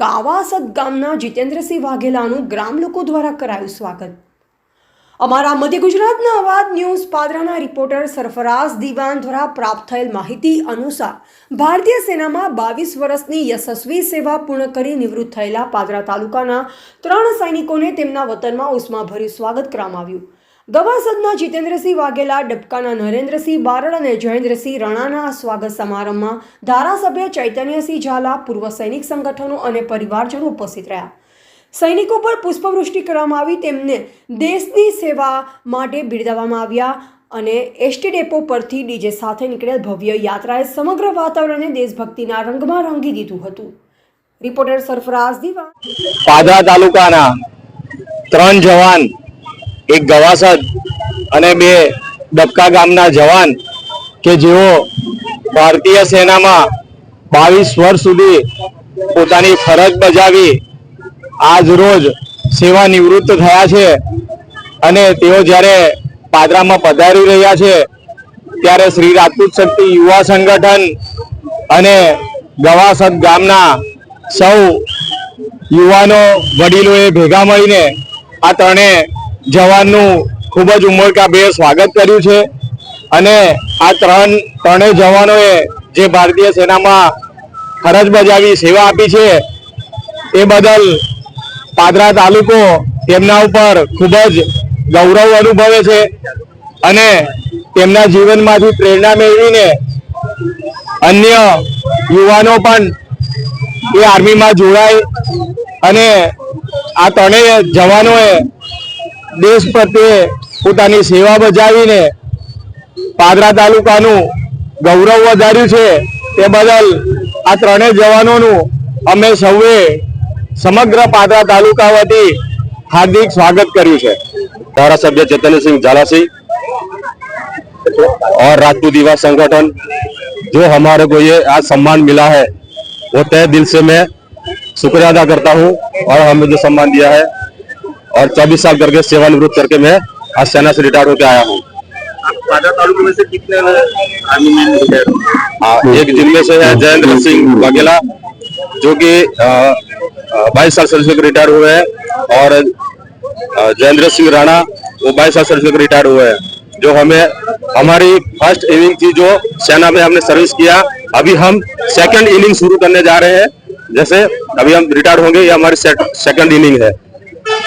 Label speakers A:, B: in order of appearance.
A: ગાવાસદ ગામના જીતેન્દ્રસિંહ વાઘેલાનું ગ્રામ લોકો દ્વારા કરાયું સ્વાગત. અમારા મધ્ય ગુજરાતના અવાજ ન્યૂઝ પાદરાના રિપોર્ટર સરફરાઝ દિવાન દ્વારા પ્રાપ્ત થયેલ માહિતી અનુસાર ભારતીય સેનામાં બાવીસ વર્ષની યશસ્વી સેવા પૂર્ણ કરી નિવૃત્ત થયેલા પાદરા તાલુકાના ત્રણ સૈનિકોને તેમના વતનમાં ઉષ્માભર્યું સ્વાગત કરવામાં આવ્યું. ગવાસદના જીતેન્દ્રસિંહ વાઘેલા, ડબકાના નરેન્દ્રસિંહ બારડ અને જયેન્દ્રસિંહ રાણાના સ્વાગત સમારંભમાં ધારાસભ્ય ચૈતન્યસિંહ ઝાલા, પૂર્વ સૈનિક સંગઠનો અને પરિવારજનો ઉપસ્થિત રહ્યા. સૈનિકો પર પુષ્પવૃષ્ટિ કરવામાં આવી, તેમને દેશની સેવા માટે બિરદાવવામાં આવ્યા અને એસટી ડેપો પરથી ડીજે સાથે નીકળેલ ભવ્ય યાત્રાએ સમગ્ર વાતાવરણને દેશભક્તિના રંગમાં રંગી દીધું હતું. રિપોર્ટર સરફરાઝ દીવા.
B: પાદરા તાલુકાના ત્રણ જવાન એક ગવાસદ અને બે ડબકા ગામના જવાન કે જેઓ ભારતીય સેનામાં બાવીસ વર્ષ સુધી પોતાની ફરજ બજાવી આજ રોજ સેવા નિવૃત્ત થયા છે અને તેઓ જ્યારે પાદરામાં પધારી રહ્યા છે, ત્યારે શ્રી રાજપૂત શક્તિ યુવા સંગઠન અને ગવાસદ ગામના સૌ યુવાનો વડીલોએ ભેગા મળીને આ ત્રણે જવાનનું ખૂબ જ ઉમળકાભેર સ્વાગત કર્યું છે. અને આ ત્રણ, ત્રણેય જવાનોએ જે ભારતીય સેનામાં ફરજ બજાવી સેવા આપી છે, એ બદલ પાદરા તાલુકો તેમના ઉપર ખૂબ જ ગૌરવ અનુભવે છે અને તેમના જીવનમાંથી પ્રેરણા મેળવીને અન્ય યુવાનો પણ એ આર્મીમાં જોડાય અને આ ત્રણેય જવાનોએ દેશ પ્રત્યે પોતાની સેવા બજાવીને પાદરા તાલુકાનું ગૌરવ વધાર્યું છે તે બદલ આ ત્રણેય જવાનોનું અમે સૌએ સમગ્ર પાદરા તાલુકા વતી હાર્દિક સ્વાગત કર્યું છે. ધારાસભ્ય ચેતનસિંહ झालासी और राजपूत युवा संगठन जो हमारे को ये आज सम्मान मिला है वो तय दिल से मैं शुक्रिया अदा करता हूँ और हमें દિયા सम्मान और 24 साल करके सेवानिवृत्त करके मैं आज सेना से रिटायर होकर आया हूँ? हाँ, एक जिनमें से है जयेंद्र सिंह वाघेला जो कि बाईस साल सर्विस में रिटायर हुए हैं और जयेंद्र सिंह राणा वो बाईस साल सर्विस में रिटायर हुए हैं जो हमें हमारी फ़र्स्ट इनिंग थी जो सेना में हमने सर्विस किया। अभी हम सेकंड इनिंग शुरू करने जा रहे हैं जैसे अभी हम रिटायर होंगे ये हमारी सेकंड इनिंग है।